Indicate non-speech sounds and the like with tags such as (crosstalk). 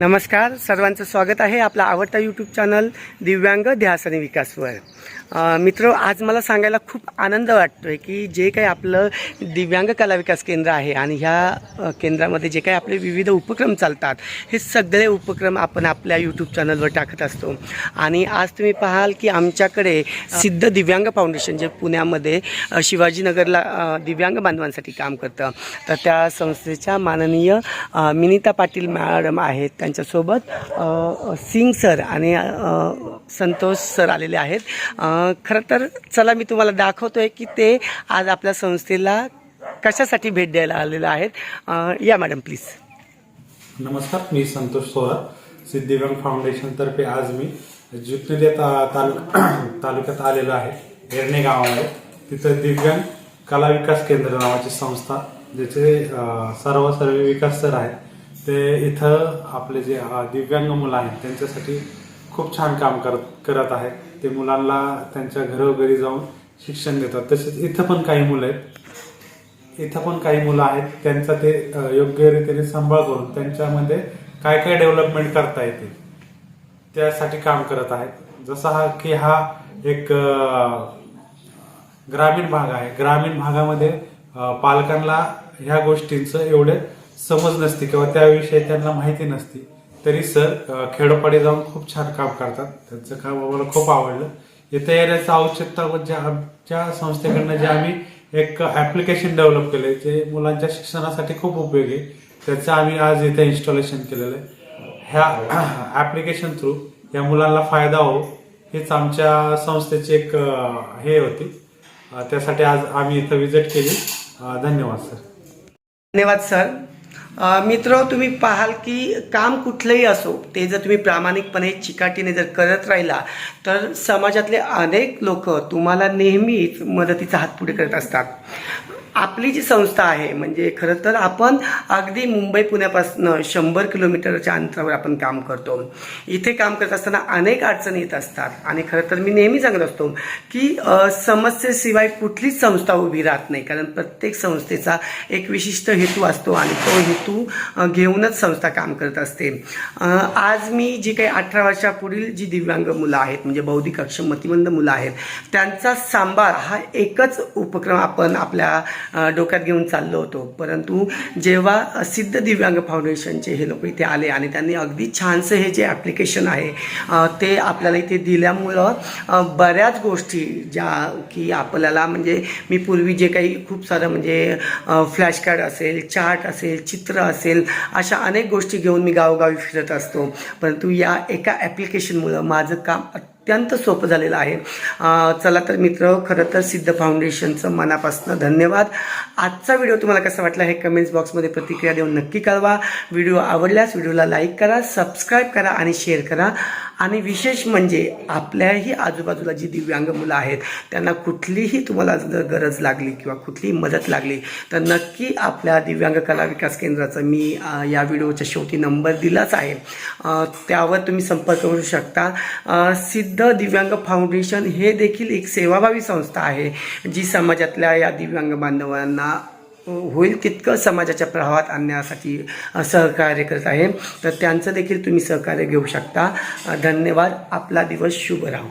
नमस्कार सर्वांचं स्वागत आहे आपला आवडता यूट्यूब चॅनल दिव्यांग ध्यास आणि विकासवर. मित्र आज मला सांगायला खूप आनंद वाटतोय की जे काही आपलं दिव्यांग कला विकास केंद्र आहे आणि ह्या केंद्रामध्ये जे काही आपले विविध उपक्रम चालतात हे सगळे उपक्रम आपण आपल्या यूट्यूब चॅनलवर टाकत असतो. आणि आज तुम्ही पाहाल की आमच्याकडे सिद्ध दिव्यांग फाउंडेशन जे पुण्यामध्ये शिवाजीनगरला दिव्यांग बांधवांसाठी काम करतं. तर त्या संस्थेच्या माननीय मिनिता पाटील मॅडम आहेत. त्यांच्यासोबत सिंग सर आणि संतोष सर आलेले आहेत. खरं तर चला मी तुम्हाला दाखवतो आहे की ते आज आपल्या संस्थेला कशासाठी भेट द्यायला आलेले आहेत. या मॅडम प्लीज. नमस्कार मी संतोष सोहर सिद्धिव्यांग फाउंडेशनतर्फे आज मी जुतनेली तालुका (clears throat) तालुक्यात आलेलो आहे. हेरणे गावामध्ये. तिथं दिव्यांग कला विकास केंद्र नावाची संस्था ज्याचे सर्व सर्व विकास सर आहेत. ते इथं आपले जे दिव्यांग मुलं आहेत त्यांच्यासाठी खूप छान काम करत करत आहेत. ते मुलांना त्यांच्या घरोघरी जाऊन शिक्षण देतात. तसेच इथं पण काही मुलं आहेत. इथं पण काही मुलं आहेत त्यांचा ते योग्यरीतीने योग्य रीतीने सांभाळ करून त्यांच्यामध्ये काय काय डेव्हलपमेंट करता येते त्यासाठी काम करत आहेत. जसा हा की हा एक ग्रामीण भाग आहे. ग्रामीण भागामध्ये पालकांना ह्या गोष्टींचं एवढे समज नसते किंवा त्याविषयी त्यांना माहिती नसती. तरी सर खेडोपाडी जाऊन खूप छान काम करतात. त्यांचं काम आम्हाला खूप आवडलं. इथे येण्याचं औचित्य म्हणजे आमच्या संस्थेकडनं जे आम्ही एक ऍप्लिकेशन डेव्हलप केले जे मुलांच्या शिक्षणासाठी खूप उपयोगी आहे त्याचं आम्ही आज इथे इन्स्टॉलेशन केलेलं आहे. ह्या (clears throat) ऍप्लिकेशन थ्रू या मुलांना फायदा हो हेच आमच्या संस्थेची एक हे होती. त्यासाठी आज आम्ही इथं विजिट केली. धन्यवाद सर. धन्यवाद सर. मित्र तुम्ही पाहाल की काम कुठलंही असो ते जर तुम्ही प्रामाणिकपणे चिकाटीने जर करत राहिला तर समाजातले अनेक लोक तुम्हाला नेहमीच मदतीचा हात पुढे करत असतात. आपली जी संस्था आहे म्हणजे खरं तर आपण अगदी मुंबई पुण्यापासून शंभर किलोमीटरच्या अंतरावर आपण काम करतो. इथे काम करत असताना अनेक अडचणी येत असतात. आणि खरं तर मी नेहमी सांगत असतो की समस्येशिवाय कुठलीच संस्था उभी राहत नाही. कारण प्रत्येक संस्थेचा एक विशिष्ट हेतू असतो आणि तो हेतू घेऊनच संस्था काम करत असते. आज मी जी काही अठरा वर्षापुढील जी दिव्यांग मुलं आहेत म्हणजे बौद्धिक अक्षम मतिमंद मुलं आहेत त्यांचा सांभाळ हा एकच उपक्रम आपण आपल्या डोक्यात घेऊन चाललो होतो. परंतु जेव्हा सिद्ध दिव्यांग फाउंडेशनचे हे लोक इथे आले आणि त्यांनी अगदी छानसं हे जे ॲप्लिकेशन आहे ते आपल्याला इथे दिल्यामुळं बऱ्याच गोष्टी ज्या की आपल्याला म्हणजे मी पूर्वी जे काही खूप सारं म्हणजे फ्लॅश कार्ड असेल चार्ट असेल चित्र असेल अशा अनेक गोष्टी घेऊन मी गावोगावी फिरत असतो. परंतु या एका ॲप्लिकेशनमुळं माझं काम अत्यंत सोपं झालेलं आहे. चला तर मित्र खरं तर सिद्ध फाउंडेशनचं मनापासून धन्यवाद. आजचा व्हिडिओ तुम्हाला कसा वाटला हे कमेंट्स बॉक्समध्ये प्रतिक्रिया देऊन नक्की कळवा. व्हिडिओ आवडल्यास व्हिडिओला लाईक करा सबस्क्राईब करा आणि शेअर करा. आणि विशेष म्हणजे आपल्याही आजूबाजूला जी दिव्यांग मुलं आहेत त्यांना कुठलीही तुम्हाला जर गरज लागली किंवा कुठलीही मदत लागली तर नक्की आपल्या दिव्यांग कला विकास केंद्राचा मी या व्हिडिओच्या शेवटी नंबर दिलाच आहे. त्यावर तुम्ही संपर्क करू शकता. सिद्ध दिव्यांग फाउंडेशन हे देखील एक सेवाभावी संस्था आहे जी समाजातल्या या दिव्यांग बांधवांना होईल तितकं समाजाच्या प्रभावात आणण्यासाठी सहकार्य करत आहे. तर त्यांचं देखील तुम्ही सहकार्य घेऊ शकता. धन्यवाद. आपला दिवस शुभ राहू.